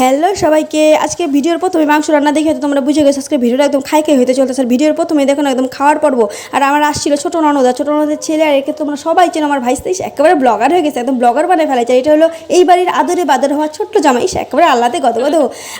Hello সবাইকে, আজকে ভিডিওর প্রথমে মাংস রান্না দেখে হয়তো তোমরা বুঝে গেছো, আজকে ভিডিওটা একদম খাই খাই হইতে চলতেছে। আর ভিডিওর প্রথমে দেখো না, একদম খাওয়ার পর্ব। আর আমার আসছিল ছোটো ননদা, ছোটো ননদের ছেলে, আর একে তোমরা সবাই চেনো, আমার ভাই সে একেবারে ব্লগার হয়ে গেছে, একদম ব্লগার বানায় ফেলেছে। এটা হলো এই বাড়ির আদরে বাদর হওয়া ছোট্ট জামাই, সে একেবারে আল্লাতে গদ গদ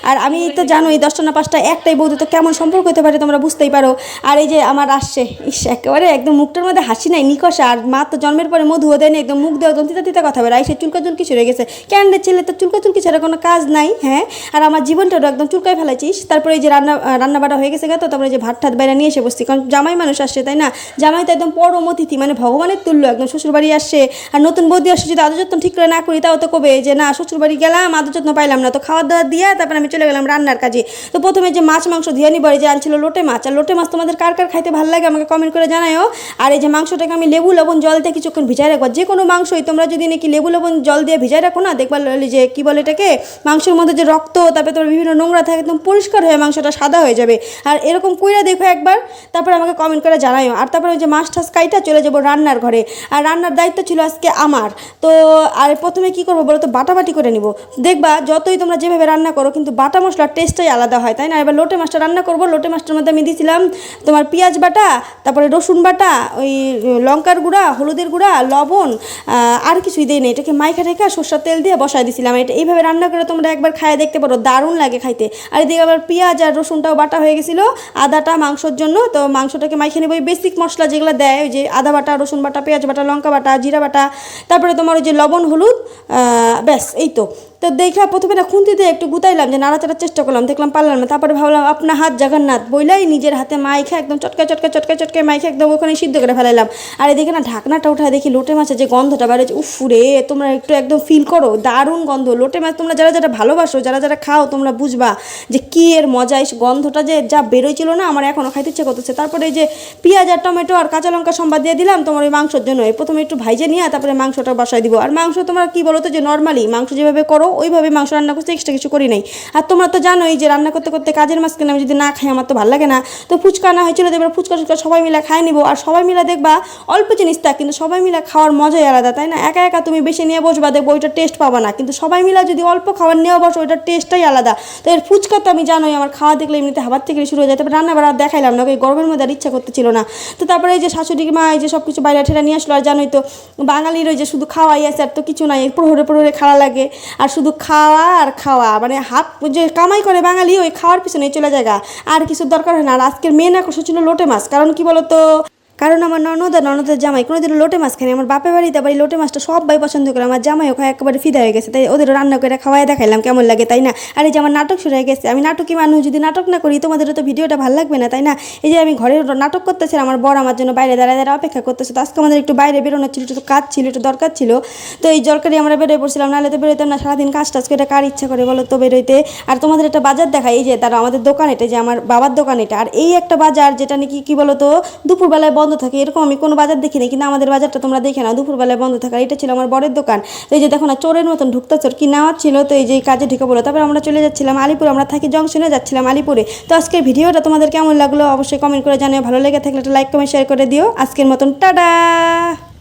আর আমি তো জানো এই দশটা না পাঁচটা, একটাই বৌদি, তো কেমন সম্পর্ক হতে পারে তোমরা বুঝতেই পারো। আর এই যে আমার আসছে, ইস, একেবারে একদম মুখটার মধ্যে হাসি নাই, নিকষা। আর মা তো জন্মের পরে মধুও দেয়নি, একদম মুখ দেওয়া একদম তিতা তিতা কথা বলে, আইসে চুলকা চুলকি হয়ে গেছে। কেন ছেলে তো চুলকা চুলকি ছাড়া কোনো কাজ নাই? হ্যাঁ আর আমার জীবনটাও একদম চুলকায় ফেলাইছিস তারপরে এই যে রান্না রান্না বাড়া হয়ে গেছে গা, তো তারপরে যে ভাত ঠাত বাইরে নিয়ে এসে বসছি। কারণ জামাই মানুষ আসছে তাই না? জামাই তো একদম পরম অতিথি মানে ভগবানের তুল্য, একদম শ্বশুরবাড়ি আসছে আর নতুন বৌদি আসছে যদি আদর যত্ন ঠিক করে না করি, তাও তো কবে? যে না, শ্বশুরবাড়ি গেলাম, আদর যত্ন পাইলাম না। তো খাওয়া দাওয়া দিয়ে তারপরে আমি চলে গেলাম রান্নার কাজে। তো প্রথমে যে মাছ, মাংস ধুয়ে নিবার যে আনছিল লোটে মাছ। আর লোটে মাছ তোমাদের কার কার খাইতে ভালো লাগে আমাকে কমেন্ট করে জানাও আর এই যে মাংসটাকে আমি লেবু, লবণ, জল দিয়ে কিছুক্ষণ ভিজাই রাখব। যে কোনো মাংসই তোমরা যদি নাকি লেবু, লবণ, জল দিয়ে ভিজাই রাখো না দেখবা ল- যে কি বলে এটাকে, মাংসের মধ্যে যে রক্ত, তারপরে তোমার বিভিন্ন নোংরা থাকে, একদম পরিষ্কার হয়ে মাংসটা সাদা হয়ে যাবে। আর এরকম কইরা দেখো একবার, তারপরে আমাকে কমেন্ট করে জানাও আর তারপরে ওই যে মাছ টাছ কাইটা চলে যাব রান্নার ঘরে। আর রান্নার দায়িত্ব ছিল আজকে আমার। তো, আর প্রথমে কি করব বলো তো, বাটাবাটি করে নিব। দেখবা, যতই তোমরা যেভাবে রান্না করো, কিন্তু বাটা মশলার টেস্টটাই আলাদা হয়, তাই না? এবার লোটে মাছটা রান্না করব। লোটে মাছটার মধ্যে আমি দিয়েছিলাম তোমার পেঁয়াজ বাটা, তারপরে রসুন বাটা, ওই লঙ্কার গুঁড়া, হলুদের গুঁড়া, লবণ আর কিছুই দিই নেই। এটাকে মাইখা রেখা সর্ষার তেল দিয়ে বসায় দিয়েছিলাম এটা এইভাবে রান্না করে তোমরা একবার খায়, দেখতে পারো, দারুণ লাগে খাইতে। আর এদিকে আবার পেঁয়াজ আর রসুনটাও বাটা হয়ে গেছিল, আদাটা মাংসর জন্য। তো মাংসটাকে মাইখে নেব ওই বেসিক মশলা যেগুলো দেয়, ওই যে আদা বাটা, রসুন বাটা, পেঁয়াজ বাটা, লঙ্কা বাটা, জিরা বাটা। তারপরে তোমার ওই যে লবণ, হলুদ ব্যাস, এই তো। তো দেখা প্রথমে না দিয়ে একটু গুতাইলাম, যে নাড়াচাড়ার চেষ্টা করলাম, দেখলাম পারলাম না। তারপরে ভাবলাম আপনার হাত জগন্নাথ। বইলাই নিজের হাতে মাইখা একদম চটকা চটকা চটকা চটকা মাইখা একদম ওখানে সিদ্ধ করে ফেলাইলাম। আর এদিকে না ঢাকনাটা উঠা দেখি লোটে মাছের যে গন্ধটা বেরোচ্ছে উফ রে, তোমরা একটু একদম ফিল করো, দারুণ গন্ধ। লোটে মাছ তোমরা যারা যারা ভালোবাসো, যারা যারা খাও, তোমরা বুঝবা যে কি এর মজা। এই গন্ধটা যে যা বেরোয়ছিল না, আমার এখনও খাইতে ইচ্ছে করতেছে। তারপরে এই যে পেঁয়াজ আর টমেটো আর কাঁচা লঙ্কা সম্বাদ দিয়ে দিলাম, তোমার ওই মাংসের জন্য। প্রথমে একটু ভাইজে নিয়ে, তারপরে মাংসটা বসাই দিব। আর মাংস তোমরা কি বলো তো যে নর্মালি মাংস যেভাবে করো ওইভাবে মাংস রান্না করতে এক্সট্রা কিছু করি নাই। আর তোমরা তো জানোই যে রান্না করতে করতে কাজের মাঝখানে আমি যদি না খাই, আমার তো ভালো লাগে না। তো ফুচকা না হয়েছিল এবার ফুচকা টুচকা সবাই মিলে খাই নিবো। আর সবাই মিলে দেখবা, অল্প জিনিস তা, কিন্তু সবাই মিলে খাওয়ার মজাই আলাদা, তাই না? একা একা তুমি বেশি নিয়ে বসবা, দেখব ওইটা টেস্ট পাবা না। কিন্তু সবাই মিলে যদি অল্প খাবার নিয়ে বসো, ওইটার টেস্টটাই আলাদা। তো এর ফুচকা তো আমি জানোই, আমার খাওয়া দেখলে এমনিতে হাবার থেকে শুরু হয়ে যায়। তারপর রান্না বাড়া দেখাইলাম না ওই গরমের মধ্যে আর ইচ্ছা করতেছিল না। তো তারপরে এই যে শাশুড়ি মা, এই যে সব কিছু বাইরে ঠেলা নিয়ে আসলো, আর জানোই তো, বাঙালির ওই যে শুধু খাওয়াই আছে, আর তো কিছু নাই, প্রহরে প্রহরে খাওয়া লাগে। আর শুধু খাওয়া আর খাওয়া। মানে হাফ যে কামাই করে বাঙালি, ওই খাওয়ার পিছনে চলে যায় আর কিছু দরকার হয় না। আর আজকের মেন আকর্ষণ ছিল লোটে মাছ। কারণ কি বলতো? কারণ আমার ননদ আর ননদের জামাই কোনোদিন লোটে মাছ খায়নি আমার বাপের বাড়িতে বাড়ি লোটে মাছটা সবাই পছন্দ করে। আমার জামাই ওখানে একেবারে ফিদা হয়ে গেছে। তাই ওদের রান্না করে খাওয়াই দেখাইলাম কেমন লাগে, তাই না? আর এই যে আমার নাটক শুরু হয়ে গেছে। আমি নাটকই মানুষ, যদি নাটক না করি তোমাদেরও তো ভিডিওটা ভালো লাগবে না, তাই না? এই যে আমি ঘরে নাটক করতেছিলাম, আমার বড় আমার জন্য বাইরে দাঁড়ায় দাঁড়া অপেক্ষা করতেছে। তো আজকে আমাদের একটু বাইরে বেরোনো ছিল, একটু কাজ ছিল, একটু দরকার ছিল। তো এই দরকারি আমরা বেরোয় পড়ছিলাম, নাহলে তো বেরোতাম না। সারাদিন কাজ টাজ করে কার ইচ্ছা করে বলো তো বেরোইতে। আর তোমাদের একটা বাজার দেখাই, এই যে তারা আমাদের দোকান এটা যে আমার বাবার দোকান এটা। আর এই একটা বাজার যেটা নাকি কি বলো তো, দুপুরবেলায় বন্ধ থাকে। এরকম আমি কোনো বাজার দেখি না কিন্তু আমাদের বাজারটা তোমরা দেখে না দুপুরবেলায় বন্ধ থাকা। এটা ছিল আমার বড়ের দোকান। তো এই যে দেখো না, চোরের মতন ঢুকতে চোর কি নেওয়া ছিল? তো এই যে কাজে ঢুকে বলো তারপর আমরা চলে যাচ্ছিলাম আলিপুর। আমরা থাকি জংশনে যাচ্ছিলাম আলিপুরে। তো আজকের ভিডিওটা তোমাদের কেমন লাগল? অবশ্যই কমেন্ট করে জানিও। ভালো লেগে থাকলে একটা লাইক কমেন্ট শেয়ার করে দিও। আজকের মতন, টাটা!